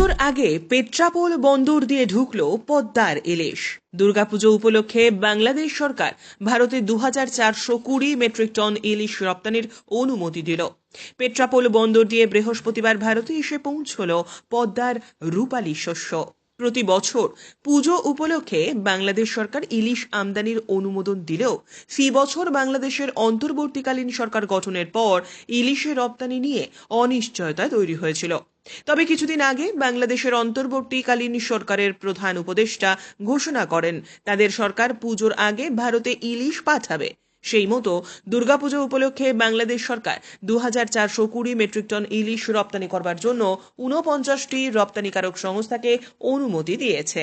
পুজোর আগে পেট্রাপোল বন্দর দিয়ে ঢুকল পদ্মার ইলিশ। দুর্গাপুজো উপলক্ষে বাংলাদেশ সরকার ভারতে দু হাজার চারশো কুড়ি মেট্রিক টন ইলিশ রপ্তানির অনুমতি দিল। পেট্রাপোল বন্দর দিয়ে বৃহস্পতিবার ভারতে এসে পৌঁছল পদ্মার রূপালী শস্য। প্রতি বছর পুজো উপলক্ষে বাংলাদেশ সরকার ইলিশ আমদানির অনুমোদন দিলেও ফি বছর বাংলাদেশের অন্তর্বর্তীকালীন সরকার গঠনের পর ইলিশের রপ্তানি নিয়ে অনিশ্চয়তা তৈরি হয়েছিল। তবে কিছুদিন আগে বাংলাদেশের অন্তর্বর্তীকালীন সরকারের প্রধান উপদেষ্টা ঘোষণা করেন, তাদের সরকার পুজোর আগে ভারতে ইলিশ পাঠাবে। সেই মতো দুর্গাপুজো উপলক্ষে বাংলাদেশ সরকার দু হাজার চারশো কুড়ি মেট্রিক টন ইলিশ রপ্তানি করবার জন্য ঊনপঞ্চাশটি রপ্তানিকারক সংস্থাকে অনুমতি দিয়েছে।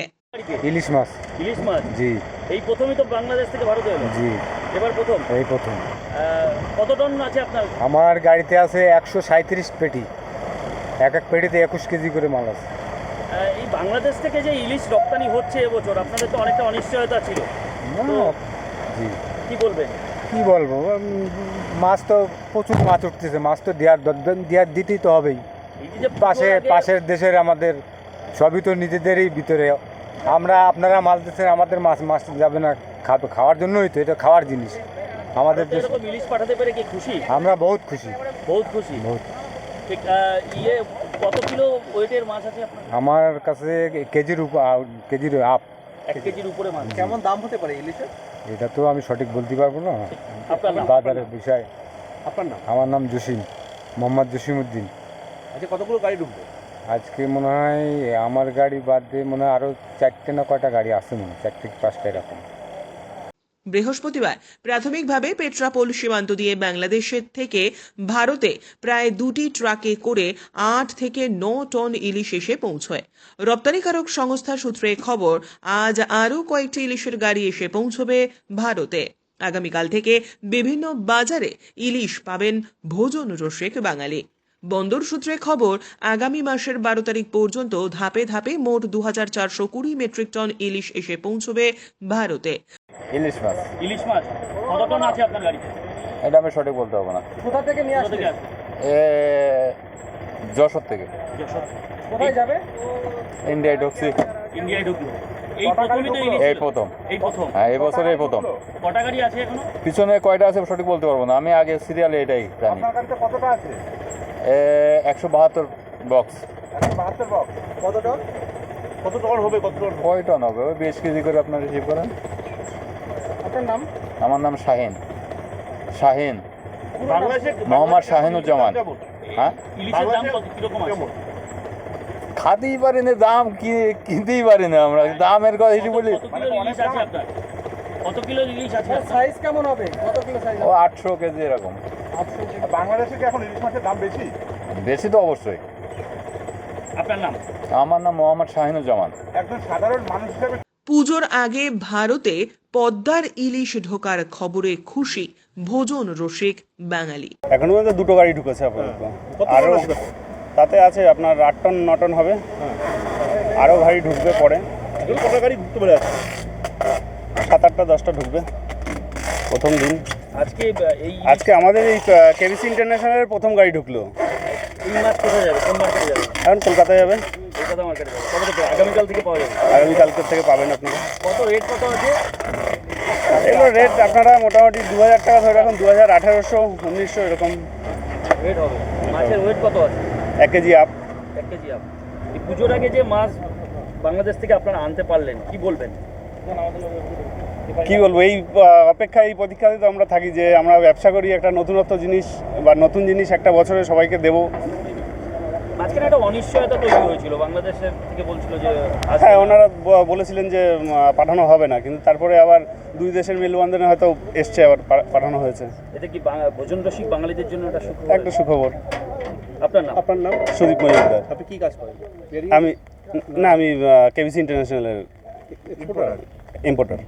ইলিশ মাছ। ইলিশ মাছ? জি। এই প্রথমই তো বাংলাদেশ থেকে ভারতে এলো? জি। এবার প্রথম? এই প্রথম। কত টন আছে আপনার? আমার গাড়িতে আছে একশো সাঁত্রিশ পেটি। এক এক পেটিতে একুশ কেজি করে মাল আছে। এই বাংলাদেশ থেকে যে ইলিশ রপ্তানি হচ্ছে এবছর আপনাদের তো অনেকটা অনিশ্চয়তা ছিল। জি। কি বলবেন? কি বলব? মাছ তো প্রচুর মাছ উঠতেছে মাছ তো দেওয়ার দেওয়ার দিতেই তো হবেই। এই পাশে পাশের দেশের আমাদের সবই তো নিজেদেরই ভিতরে। আমরা আপনারা মাছ দিচ্ছেন আমাদের মাছ মাছ যাবে না খাবে খাওয়ার জন্যই তো এটা খাওয়ার জিনিস। আমাদের ইলিশ পাঠাতে পেরে কি খুশি? আমরা বহুত খুশি। বহুত খুশি? বহুত। ইয়ে কত কিলো ওয়েটের মাছ আছে আমার কাছে কেজির উপর কেজির আপ। এক কেজির উপরে মাছ। কেমন দাম হতে পারে ইলিশের? এটা তো আমি সঠিক বলতে পারব না। বাজারের বিষয়। আপনার নাম? আমার নাম জসিম মোহাম্মদ জসিম উদ্দিন আচ্ছা কতগুলো গাড়ি ঢুকবে? আজকে মনে হয় আমার গাড়ি বাদ দিয়ে মনে হয় আরও চারটে না কয়টা গাড়ি আসে মনে হয় চারটে পাঁচটা এরকম। বৃহস্পতিবার প্রাথমিকভাবে পেট্রাপোল সীমান্ত দিয়ে বাংলাদেশের থেকে ভারতে প্রায় দুটি ট্রাকে করে আট থেকে ন টন ইলিশ এসে পৌঁছয়। রপ্তানিকারক সংস্থা সূত্রে খবর, আজ আরও কয়েকটি ইলিশের গাড়ি এসে পৌঁছবে ভারতে। আগামীকাল থেকে বিভিন্ন বাজারে ইলিশ পাবেন ভোজন রসিক বাঙালি। বন্দর সূত্রে খবর, আগামী মাসের বারো তারিখ পর্যন্ত ধাপে ধাপে মোট দু হাজার চারশো কুড়ি মেট্রিক টন ইলিশ এসে পৌঁছবে ভারতে। ইলিশ মাছ। ইলিশ মাছ? কত টন আছে আপনার গাড়িতে? এটা আমি সঠিক বলতে পারব না। কোথা থেকে নিয়ে কোথা আসবে থেকে আসে এ যশোর থেকে। যশোর। কোথায় যাবে? ইন্ডিয়ায় ঢুকছি। ইন্ডিয়ায় ঢুকলো এই প্রথমই তো ইলিশ এই প্রথম। এই প্রথম। হ্যাঁ এই বছর এই প্রথম। কটা গাড়ি আছে এখনও? পিছনে কয়টা আছে সঠিক বলতে পারব না। আমি আগে সিরিয়ালে এটাই জানি। আপনার গাড়িতে কতটা আছে? একশো বাহাত্তর বক্স একশো বাহাত্তর বক্স কত টন? কত টন হবে? কত টন কয় টন হবে? ওই বিশ কেজি করে আপনার রিসিভ করেন। আপনার নাম? আমার নাম শাহিন। শাহিন। বাংলাদেশে মোহাম্মদ শাহিনুজ্জামান। হ্যাঁ? খাতেই পারি না দাম কি কিনতেই পারি না আমরা। দামের কথা হিসেবে বলি। কত কিলো? ইলিশ আছে? সাইজ কেমন হবে? কত কিলো সাইজ ও আটশো কেজি এরকম। বাংলাদেশে কি এখন ইলিশ মাছের দাম বেশি? বেশি তো অবশ্যই। আপনার নাম? আমার নাম মোহাম্মদ শাহিনুজ্জামান। একজন সাধারণ মানুষ হিসেবে পুজোর আগে ভারতে পদ্মার ইলিশ ঢোকার খবরে খুশি ভোজন রসিক বাঙালি। এখন পর্যন্ত দুটো গাড়ি ঢুকেছে আপাতত। আরও তাতে আছে আপনার আট টন ন টন হবে। আরও গাড়ি ঢুকবে পরে। গাড়ি ঢুকতে পারে সাত আটটা দশটা ঢুকবে প্রথম দিন। আজকে এই আজকে আমাদের এই কেবিসি ইন্টারন্যাশনালের প্রথম গাড়ি ঢুকলো। এই মাছ কোথায় যাবে? কোন মার্কেটে যাবে? এখন কলকাতায় যাবে। কলকাতা মার্কেটে কবে থেকে? আগামীকাল থেকে পাওয়া যাবে। আগামীকালকের থেকে পাবেন আপনারা কত রেট কত আছে? এগুলো রেট আপনারা মোটামুটি দু হাজার টাকা ধরে রাখুন দু হাজার আঠারোশো উনিশশো এরকম। রেট হবে। মাছের ওয়েট কত আছে? এক কেজি আপ এক কেজি আপ এই পুজোর আগে যে মাছ বাংলাদেশ থেকে আপনারা আনতে পারলেন কি বলবেন? কি বলব? এই অপেক্ষা এই প্রতীক্ষাতে তো আমরা থাকি যে আমরা ব্যবসা করি একটা নতুনত্ব জিনিস বা নতুন জিনিস একটা বছরে সবাইকে দেবো। মাঝখানে একটা অনিশ্চয়তা তৈরি হয়েছিল বাংলাদেশের থেকে বলছিল যে হ্যাঁ ওনারা বলেছিলেন যে পাঠানো হবে না কিন্তু তারপরে আবার দুই দেশের মেলবন্ধনে হয়তো এসছে আবার পা- পাঠানো হয়েছে। এতে কি ভোজন রসিক বাঙালিদের জন্য একটা সুখবর? একটা সুখবর। আপনার নাম? আপনার নাম? সুদীপ মজুমদার। আপনি কি কাজ করেন? আমি না আমি কেবিসি ইন্টারন্যাশনালের ইম্পোর্টার